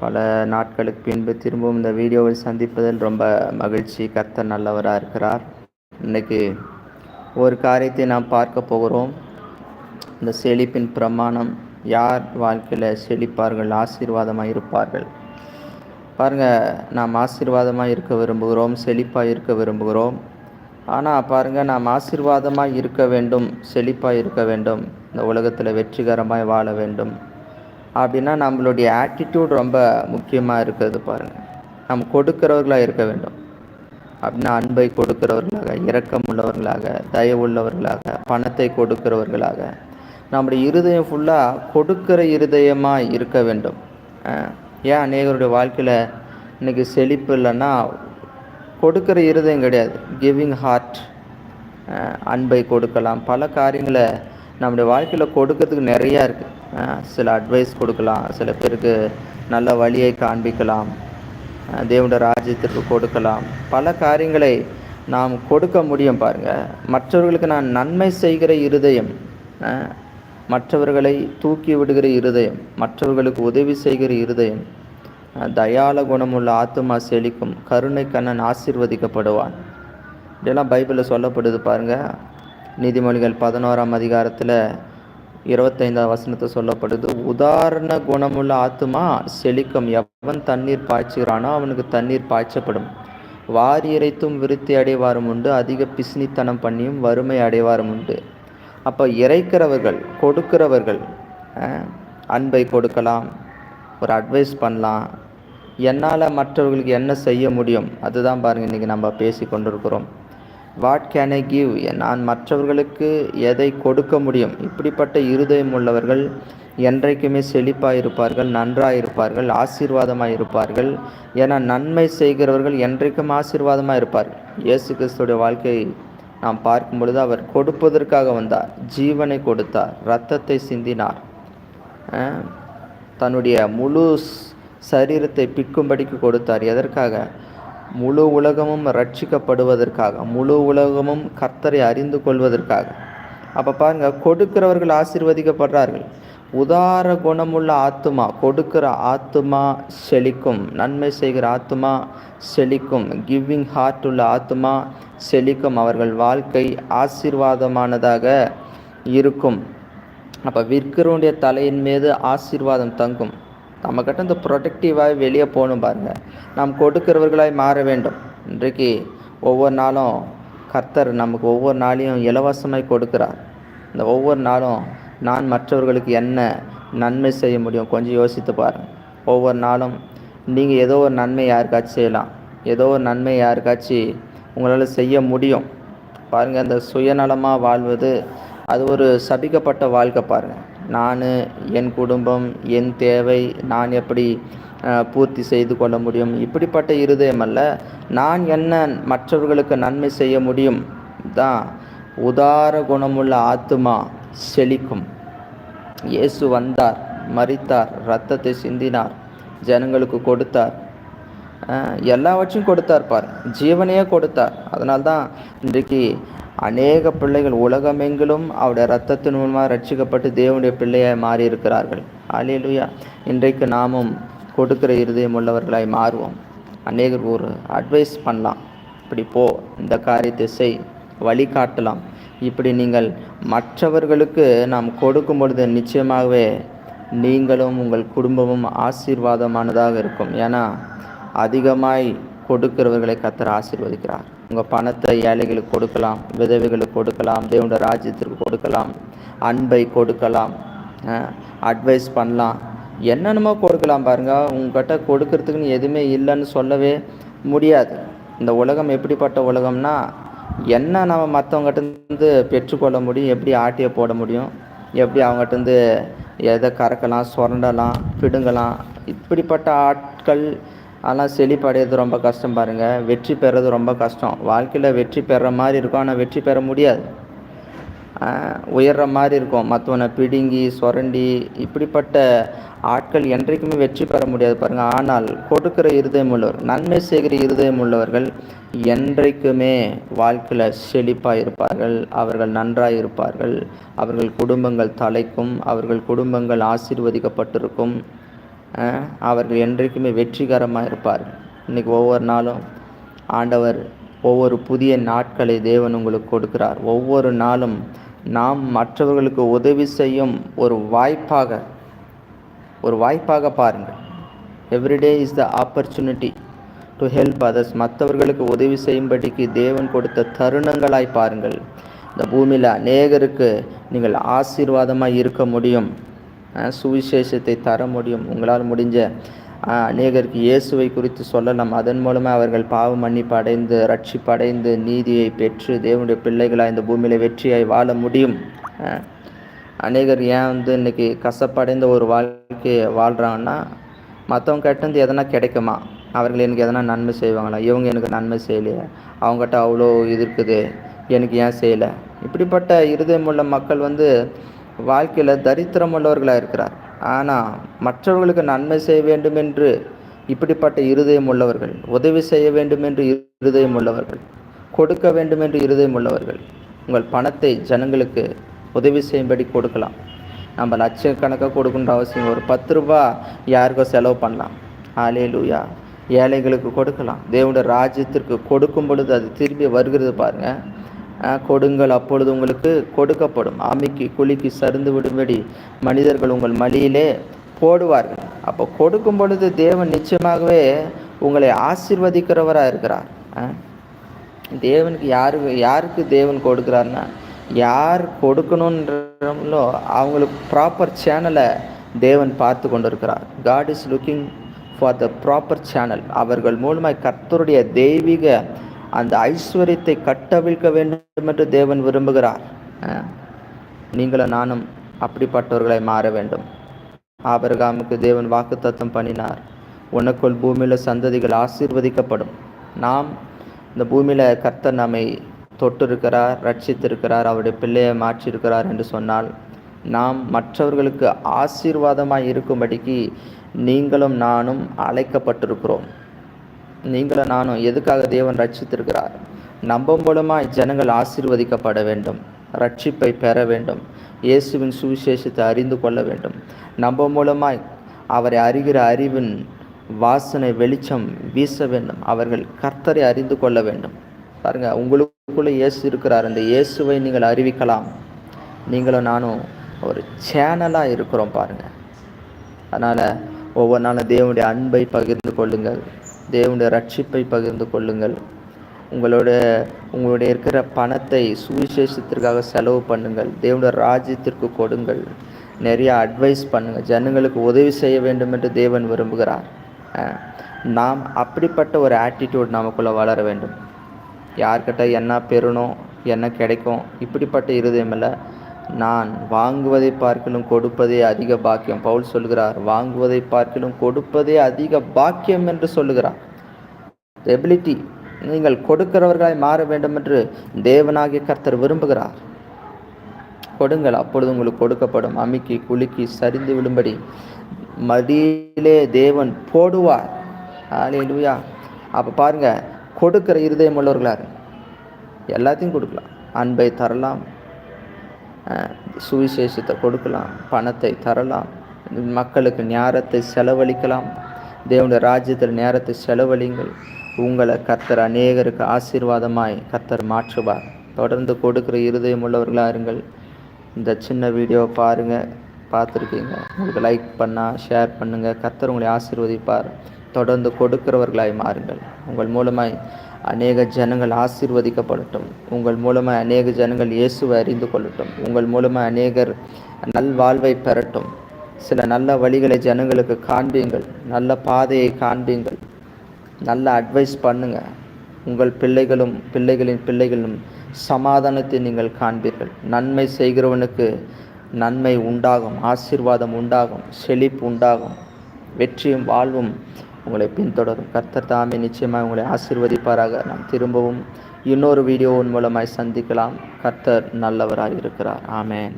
பல நாட்களுக்கு பின்பு திரும்பவும் இந்த வீடியோவில் சந்திப்பதில் ரொம்ப மகிழ்ச்சி. கர்த்தர் நல்லவராக இருக்கிறார். இன்னைக்கு ஒரு காரியத்தை நாம் பார்க்க போகிறோம். இந்த செழிப்பின் பிரமாணம். யார் வாழ்க்கையில் செழிப்பார்கள்? ஆசீர்வாதமாக இருப்பார்கள். பாருங்கள் நாம் ஆசீர்வாதமாக இருக்க விரும்புகிறோம். செழிப்பாக இருக்க விரும்புகிறோம். ஆனால் பாருங்கள் நாம் ஆசீர்வாதமாக இருக்க வேண்டும். செழிப்பாக இருக்க வேண்டும். இந்த உலகத்தில் வெற்றிகரமாக வாழ வேண்டும். அப்படின்னா நம்மளுடைய ஆட்டிடியூட் ரொம்ப முக்கியமாக இருக்கிறது பாருங்கள் நம்ம கொடுக்கிறவர்களாக இருக்க வேண்டும். அப்படின்னா அன்பை கொடுக்கிறவர்களாக இரக்கம் உள்ளவர்களாக தயவுள்ளவர்களாக பணத்தை கொடுக்கிறவர்களாக. நம்முடைய இருதயம் ஃபுல்லாக கொடுக்கிற இருதயமாக இருக்க வேண்டும். ஏன் அநேகருடைய வாழ்க்கையில் இன்றைக்கி செழிப்பு இல்லைன்னா கொடுக்கிற இருதயம் கிடையாது. கிவிங் ஹார்ட் அன்பை கொடுக்கலாம். பல காரியங்களை நம்முடைய வாழ்க்கையில் கொடுக்கறதுக்கு நிறையா இருக்குது சில அட்வைஸ் கொடுக்கலாம். சில பேருக்கு நல்ல வழியை காண்பிக்கலாம். தேவனோட தேவனுடைய ராஜ்யத்திற்கு கொடுக்கலாம். பல காரியங்களை நாம் கொடுக்க முடியும் பாருங்கள் மற்றவர்களுக்கு நான் நன்மை செய்கிற இருதயம் மற்றவர்களை தூக்கி விடுகிற இருதயம் மற்றவர்களுக்கு உதவி செய்கிற இருதயம் தயால குணமுள்ள ஆத்துமா செழிக்கும் கருணை கண்ணன் ஆசீர்வதிக்கப்படுவான். இதெல்லாம் பைபிளில் சொல்லப்படுது பாருங்கள் நீதிமொழிகள் பதினோராம் அதிகாரத்தில் இருபத்தைந்தாம் வசனத்தை சொல்லப்படுது உதாரண குணமுள்ள ஆத்துமா செழிக்கும். எவன் தண்ணீர் பாய்ச்சுகிறானோ அவனுக்கு தண்ணீர் பாய்ச்சப்படும். வாரி இறைத்தும் விருத்தி அடைவாரும் உண்டு அதிக பிசினித்தனம் பண்ணியும் வறுமை அடைவாரும் உண்டு. அப்போ இறைக்கிறவர்கள் கொடுக்கிறவர்கள் அன்பை கொடுக்கலாம் ஒரு அட்வைஸ் பண்ணலாம். என்னால் மற்றவர்களுக்கு என்ன செய்ய முடியும்? அதுதான் பாருங்கள் இன்றைக்கி நம்ம பேசி கொண்டிருக்கிறோம் வாட் கேன் ஐ கிவ் நான் மற்றவர்களுக்கு எதை கொடுக்க முடியும்? இப்படிப்பட்ட இருதயம் உள்ளவர்கள் என்றைக்குமே செழிப்பாக இருப்பார்கள் நன்றாக இருப்பார்கள் ஆசீர்வாதமாக இருப்பார்கள் ஏன்னா நன்மை செய்கிறவர்கள் என்றைக்கும் ஆசீர்வாதமாக இருப்பார்கள் இயேசு கிறிஸ்துடைய வாழ்க்கையை நாம் பார்க்கும் பொழுது அவர் கொடுப்பதற்காக வந்தார். ஜீவனை கொடுத்தார். இரத்தத்தை சிந்தினார். தன்னுடைய முழு சரீரத்தை பிக்கும்படிக்கு கொடுத்தார். எதற்காக? முழு உலகமும் ரட்சிக்கப்படுவதற்காக முழு உலகமும் கர்த்தரை அறிந்து கொள்வதற்காக. அப்போ பாருங்க கொடுக்கிறவர்கள் ஆசீர்வதிக்கப்படுறார்கள். உதார குணமுள்ள ஆத்துமா கொடுக்கிற ஆத்துமா செழிக்கும் நன்மை செய்கிற ஆத்துமா செழிக்கும் கிவிங் ஹார்ட் உள்ள ஆத்துமா செழிக்கும் அவர்கள் வாழ்க்கை ஆசீர்வாதமானதாக இருக்கும். அப்போ விற்கிறவனுடைய தலையின் மீது ஆசீர்வாதம் தங்கும். நம்மக்கிட்ட இந்த ப்ரொடக்டிவாக வெளியே போகணும் பாருங்கள் நாம் கொடுக்கிறவர்களாய் மாற வேண்டும். இன்றைக்கு ஒவ்வொரு நாளும் கர்த்தர் நமக்கு ஒவ்வொரு நாளையும் இலவசமாய் கொடுக்கிறார். இந்த ஒவ்வொரு நாளும் நான் மற்றவர்களுக்கு என்ன நன்மை செய்ய முடியும் கொஞ்சம் யோசித்து பாருங்கள் ஒவ்வொரு நாளும் நீங்கள் ஏதோ ஒரு நன்மை யாருக்காச்சும் செய்யலாம். ஏதோ ஒரு நன்மை யாருக்காச்சும் உங்களால் செய்ய முடியும். பாருங்கள் அந்த சுயநலமாக வாழ்வது அது ஒரு சபிக்கப்பட்ட வாழ்க்கை பாருங்கள் நான் என் குடும்பம் என் தேவை நான் எப்படி பூர்த்தி செய்து கொள்ள முடியும்? இப்படிப்பட்ட இருதயம் அல்ல நான் என்ன மற்றவர்களுக்கு நன்மை செய்ய முடியும்? தான் உதார குணமுள்ள ஆத்துமா செழிக்கும். இயேசு வந்தார் மறித்தார் ரத்தத்தை சிந்தினார் ஜனங்களுக்கு கொடுத்தார். எல்லாவற்றையும் கொடுத்தார் பார் ஜீவனையே கொடுத்தார். அதனால்தான் இன்றைக்கு அநேக பிள்ளைகள் உலகமெங்கிலும் அவருடைய ரத்தத்தின் மூலமாக ரட்சிக்கப்பட்டு தேவனுடைய பிள்ளையாய் மாறி இருக்கிறார்கள் இன்றைக்கு நாமும் கொடுக்கிற இருதயம் உள்ளவர்களாய் மாறுவோம். அநேகர் ஒரு அட்வைஸ் பண்ணலாம். இப்படி போ இந்த காரியத்தை செய் வழிகாட்டலாம். இப்படி நீங்கள் மற்றவர்களுக்கு நாம் கொடுக்கும் பொழுது நிச்சயமாகவே நீங்களும் உங்கள் குடும்பமும் ஆசீர்வாதமானதாக இருக்கும். ஏன்னா அதிகமாய் கொடுக்கிறவர்களை கத்தர் ஆசீர்வதிக்கிறார். உங்கள் பணத்தை ஏழைகளுக்கு கொடுக்கலாம் விதவைகளுக்கு கொடுக்கலாம் தேவனுடைய ராஜ்யத்திற்கு கொடுக்கலாம் அன்பை கொடுக்கலாம் அட்வைஸ் பண்ணலாம். என்னென்னமோ கொடுக்கலாம் பாருங்கள் உங்ககிட்ட கொடுக்கறதுக்குன்னு எதுவுமே இல்லைன்னு சொல்லவே முடியாது. இந்த உலகம் எப்படிப்பட்ட உலகம்னா என்ன நம்ம மற்றவங்ககிட்டருந்து பெற்றுக்கொள்ள முடியும் எப்படி ஆட்டியை போட முடியும் எப்படி அவங்ககிட்டருந்து எதை கறக்கலாம் சுரண்டலாம் பிடுங்கலாம். இப்படிப்பட்ட ஆட்கள் ஆனால் செழிப்படைகிறது ரொம்ப கஷ்டம் பாருங்கள் வெற்றி பெறது ரொம்ப கஷ்டம். வாழ்க்கையில் வெற்றி பெற மாதிரி இருக்கும் ஆனால் வெற்றி பெற முடியாது. உயர்ற மாதிரி இருக்கும். மற்றவனை பிடுங்கி சுரண்டி இப்படிப்பட்ட ஆட்கள் என்றைக்குமே வெற்றி பெற முடியாது பாருங்கள் ஆனால் கொடுக்கிற இருதயம் உள்ளவர் நன்மை செய்கிற இருதயம் உள்ளவர்கள் என்றைக்குமே வாழ்க்கையில் செழிப்பாக இருப்பார்கள். அவர்கள் நன்றாக இருப்பார்கள். அவர்கள் குடும்பங்கள் தலைக்கும் அவர்கள் குடும்பங்கள் ஆசீர்வதிக்கப்பட்டிருக்கும். அவர்கள் என்றைக்குமே வெற்றிகரமாக இருப்பார்கள் இன்றைக்கி ஒவ்வொரு நாளும் ஆண்டவர் ஒவ்வொரு புதிய நாட்களை தேவன் உங்களுக்கு கொடுக்கிறார். ஒவ்வொரு நாளும் நாம் மற்றவர்களுக்கு உதவி செய்யும் ஒரு வாய்ப்பாக ஒரு வாய்ப்பாக பாருங்கள். Every day is the opportunity to help others மற்றவர்களுக்கு உதவி செய்யும்படிக்கு தேவன் கொடுத்த தருணங்களாய் பாருங்கள். இந்த பூமியில் அநேகருக்கு நீங்கள் ஆசீர்வாதமாக இருக்க முடியும். சுவிசேஷத்தை தர முடியும். உங்களால் முடிஞ்ச அநேகருக்கு இயேசுவை குறித்து சொல்லலாம். அதன் மூலமாக அவர்கள் பாவ மன்னிப்பு அடைந்து ரட்சிப்பு அடைந்து நீதியை பெற்று தேவனுடைய பிள்ளைகளாக இந்த பூமியில் வெற்றியாய் வாழ முடியும். அநேகர் ஏன் வந்து இன்றைக்கி கசப்படைந்த ஒரு வாழ்க்கையை வாழ்கிறாங்கன்னா மற்றவங்க கிட்டேருந்து எதனா கிடைக்குமா? அவர்கள் எனக்கு எதனா நன்மை செய்வாங்களா? இவங்க எனக்கு நன்மை செய்யலையே. அவங்ககிட்ட அவ்வளோ இது இருக்குது. எனக்கு ஏன் செய்யலை? இப்படிப்பட்ட இருதயமுள்ள மக்கள் வந்து வாழ்க்கையில் தரித்திரம் உள்ளவர்களாக இருக்கிறார். ஆனால் மற்றவர்களுக்கு நன்மை செய்ய வேண்டும் என்று இப்படிப்பட்ட இருதயம் உள்ளவர்கள் உதவி செய்ய வேண்டும் என்று இருதயம் உள்ளவர்கள் கொடுக்க வேண்டும் என்று இருதயம் உள்ளவர்கள் உங்கள் பணத்தை ஜனங்களுக்கு உதவி செய்யும்படி கொடுக்கலாம். நம்ம லட்சக்கணக்காக கொடுக்கணுன்ற அவசியம் ஒரு பத்து ரூபா யாருக்கோ செலவு பண்ணலாம். ஆலே லூயா ஏழைகளுக்கு கொடுக்கலாம். தேவனுடைய ராஜ்யத்திற்கு கொடுக்கும் பொழுது அது திரும்பி வருகிறது பாருங்கள் கொடுங்கள். அப்பொழுது உங்களுக்கு கொடுக்கப்படும். அமைக்கு குழிக்கு சருந்து விடும்படி மனிதர்கள் உங்கள் மலியிலே போடுவார்கள். அப்போ கொடுக்கும் பொழுது தேவன் நிச்சயமாகவே உங்களை ஆசிர்வதிக்கிறவராக இருக்கிறார். தேவனுக்கு யாருக்கு யாருக்கு தேவன் கொடுக்குறாருன்னா யார் கொடுக்கணுன்றோ அவங்களுக்கு ப்ராப்பர் சேனலை தேவன் பார்த்து கொண்டு இருக்கிறார் God is looking for the proper channel அவர்கள் மூலமாக கர்த்தருடைய தெய்வீக அந்த ஐஸ்வர்யத்தை கட்டவிழ்க்க வேண்டும் என்று தேவன் விரும்புகிறார். நீங்களும் நானும் அப்படிப்பட்டவர்களை மாற வேண்டும். ஆபரகாமுக்கு தேவன் வாக்கு தத்துவம் பண்ணினார். உனக்குள் பூமியில் சந்ததிகள் ஆசீர்வதிக்கப்படும். நாம் இந்த பூமியில் கர்த்தர் நம்மை தொட்டிருக்கிறார் ரட்சித்திருக்கிறார் அவருடைய பிள்ளையை மாற்றியிருக்கிறார் என்று சொன்னால் நாம் மற்றவர்களுக்கு ஆசீர்வாதமாக இருக்கும்படிக்கு நீங்களும் நானும் அழைக்கப்பட்டிருக்கிறோம். நீங்களும் நானும் எதுக்காக தேவன் ரட்சித்திருக்கிறார்? நம்ப மூலமாய் ஜனங்கள் ஆசீர்வதிக்கப்பட வேண்டும் ரட்சிப்பை பெற வேண்டும் இயேசுவின் சுவிசேஷத்தை அறிந்து கொள்ள வேண்டும். நம்ப மூலமாய் அவரை அறிகிற அறிவின் வாசனை வெளிச்சம் வீச வேண்டும் அவர்கள் கர்த்தரை அறிந்து கொள்ள வேண்டும். பாருங்கள் உங்களுக்குள்ளே இயேசு இருக்கிறார். அந்த இயேசுவை நீங்கள் அறிவிக்கலாம். நீங்களும் நானும் ஒரு சேனலாக இருக்கிறோம் பாருங்கள் அதனால் ஒவ்வொரு நாளும் தேவனுடைய அன்பை பகிர்ந்து கொள்ளுங்கள். தேவனுடைய ரட்சிப்பை பகிர்ந்து கொள்ளுங்கள். உங்களோட உங்களுடைய இருக்கிற பணத்தை சுவிசேஷத்திற்காக செலவு பண்ணுங்கள். தேவனுடைய ராஜ்யத்திற்கு கொடுங்கள். நிறைய அட்வைஸ் பண்ணுங்கள் ஜனங்களுக்கு உதவி செய்ய வேண்டும் என்று தேவன் விரும்புகிறார். நாம் அப்படிப்பட்ட ஒரு ஆட்டிடியூட் நமக்குள்ளே வளர வேண்டும். யார்கிட்ட என்ன பெறணும் என்ன கிடைக்கும் இப்படிப்பட்ட இருதயம் இல்லை நான் வாங்குவதை பார்க்கிலும் கொடுப்பதே அதிக பாக்கியம். பவுல் சொல்கிறார் வாங்குவதை பார்க்கிலும் கொடுப்பதே அதிக பாக்கியம் என்று சொல்லுகிறார். எபிலிட்டி நீங்கள் கொடுக்கிறவர்களாய் மாற வேண்டும் என்று தேவனாகிய கர்த்தர் விரும்புகிறார். கொடுங்கள் அப்பொழுது உங்களுக்கு கொடுக்கப்படும் அமுக்கி குலுக்கி சரிந்து விடும்படி மடியிலே தேவன் போடுவார். ஆலே லூயா அப்போ பாருங்கள் கொடுக்கிற இருதயம் உள்ளவர்களார் எல்லாத்தையும் கொடுக்கலாம். அன்பை தரலாம் சுவிசேஷத்தை கொடுக்கலாம் பணத்தை தரலாம் மக்களுக்கு நேரத்தை செலவழிக்கலாம். தேவனுடைய ராஜ்யத்தில் நேரத்தை செலவழிங்கள். உங்களை கத்தர் அநேகருக்கு ஆசீர்வாதமாய் கத்தர் மாற்றுவார். தொடர்ந்து கொடுக்குற இருதயம் உள்ளவர்களாக இருங்கள். இந்த சின்ன வீடியோவை பாருங்கள் பார்த்துருக்கீங்க. உங்களுக்கு லைக் பண்ணால் ஷேர் பண்ணுங்கள் கத்தர் உங்களை ஆசீர்வதிப்பார். தொடர்ந்து கொடுக்கிறவர்களாய் மாறுங்கள். உங்கள் மூலமாய் அநேக ஜனங்கள் ஆசீர்வதிக்கப்படட்டும். உங்கள் மூலமாக அநேக ஜனங்கள் இயேசுவை அறிந்து கொள்ளட்டும். உங்கள் மூலமாக அநேகர் நல் வாழ்வை பெறட்டும். சில நல்ல வழிகளை ஜனங்களுக்கு காண்பீங்கள். நல்ல பாதையை காண்பீங்கள். நல்ல அட்வைஸ் பண்ணுங்கள் உங்கள் பிள்ளைகளும் பிள்ளைகளின் பிள்ளைகளும் சமாதானத்தை நீங்கள் காண்பீர்கள். நன்மை செய்கிறவனுக்கு நன்மை உண்டாகும். ஆசீர்வாதம் உண்டாகும். செழிப்பு உண்டாகும். வெற்றியும் வாழ்வும் உங்களை பின்தொடரும். கர்த்தர் தாமே நிச்சயமாக உங்களை ஆசிர்வதிப்பாராக. நாம் திரும்பவும் இன்னொரு வீடியோவின் மூலமாய் சந்திக்கலாம். கர்த்தர் நல்லவராக இருக்கிறார். ஆமேன்.